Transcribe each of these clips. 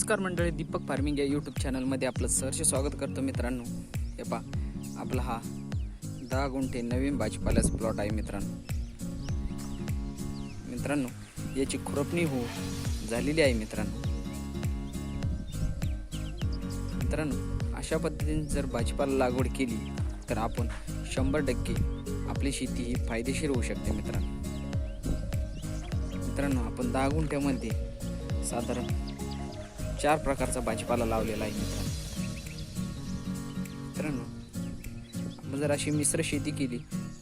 नमस्कार मंडळी दीपक फार्मिंग या यूट्यूब चॅनलमध्ये आपलं सहर्ष स्वागत करतो मित्रांनो. हे पा आपला हा दहा गुंठे नवीन भाजीपाल्याचा प्लॉट आहे मित्रांनो. मित्रांनो याची खुरपणी हो झालेली आहे मित्रांनो. मित्रांनो अशा पद्धतीने जर भाजीपाला लागवड केली तर आपण शंभर टक्के आपली शेती ही फायदेशीर होऊ शकते मित्रांनो. मित्रांनो आपण दहा गुंठ्यामध्ये साधारण चार प्रकारचा भाजीपाला लावलेला आहे मित्रांनो. मित्रांनो जर अशी मिश्र शेती केली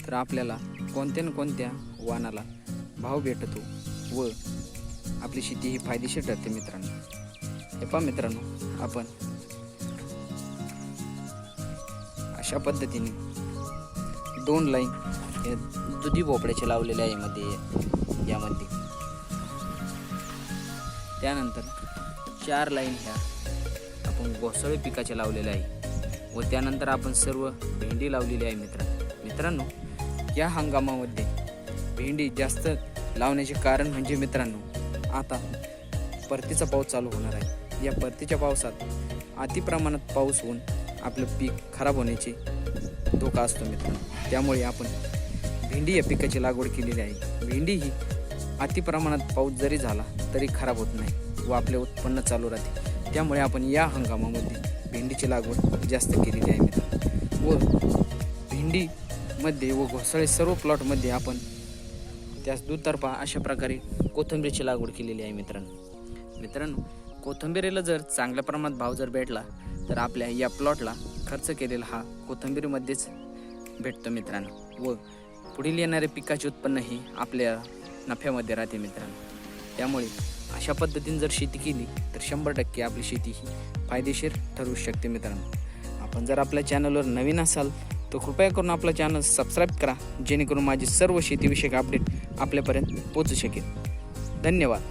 तर आपल्याला कोणत्या ना कोणत्या वाहनाला भाव भेटतो व आपली शेती ही फायदेशीर ठरते मित्रांनो. हे पहा मित्रांनो आपण अशा पद्धतीने दोन लाईन हे दुधी भोपळ्याचे लावलेले आहे मध्ये यामध्ये. त्यानंतर चार लाईन ह्या. आपण घोसाळे पिकाच्या लावलेल्या आहे. व त्यानंतर आपण सर्व भेंडी लावलेली आहे मित्रांनो मित्रांनो या हंगामामध्ये भेंडी जास्त लावण्याचे कारण म्हणजे मित्रांनो आता परतीचा पाऊस चालू होणार आहे. या परतीच्या पावसात अति प्रमाणात पाऊस होऊन आपलं पीक खराब होण्याचे धोका असतो मित्रांनो त्यामुळे आपण भेंडी या पिकाची लागवड केलेली आहे. भेंडी ही अति प्रमाणात पाऊस जरी झाला तरी खराब होत नाही. व आपले उत्पन्न चालू राहते. त्यामुळे आपण या हंगामामध्ये भेंडीची लागवड जास्त केलेली आहे मित्र व भेंडीमध्ये व घोसाळे सर्व प्लॉटमध्ये आपण त्यास दुतर्फा अशा प्रकारे कोथिंबीरची लागवड केलेली आहे मित्रांनो. मित्रांनो कोथिंबीरीला जर चांगल्या प्रमाणात भाव जर भेटला तर आपल्या या प्लॉटला खर्च केलेला हा कोथिंबीरीमध्येच भेटतो मित्रांनो. व पुढील येणारे पिकाचे उत्पन्न हे आपल्या नफ्यामध्ये राहते मित्रांनो. त्यामुळे अशा पद्धतीने जर शेती केली तर शंभर टक्के आपली शेती ही फायदेशीर ठरू शकते मित्रांनो. आपण जर आपल्या चॅनलवर नवीन असाल तर कृपया करून आपला चॅनल सबस्क्राईब करा जेणेकरून माझी सर्व शेतीविषयक अपडेट आपल्यापर्यंत पोचू शकेल. धन्यवाद.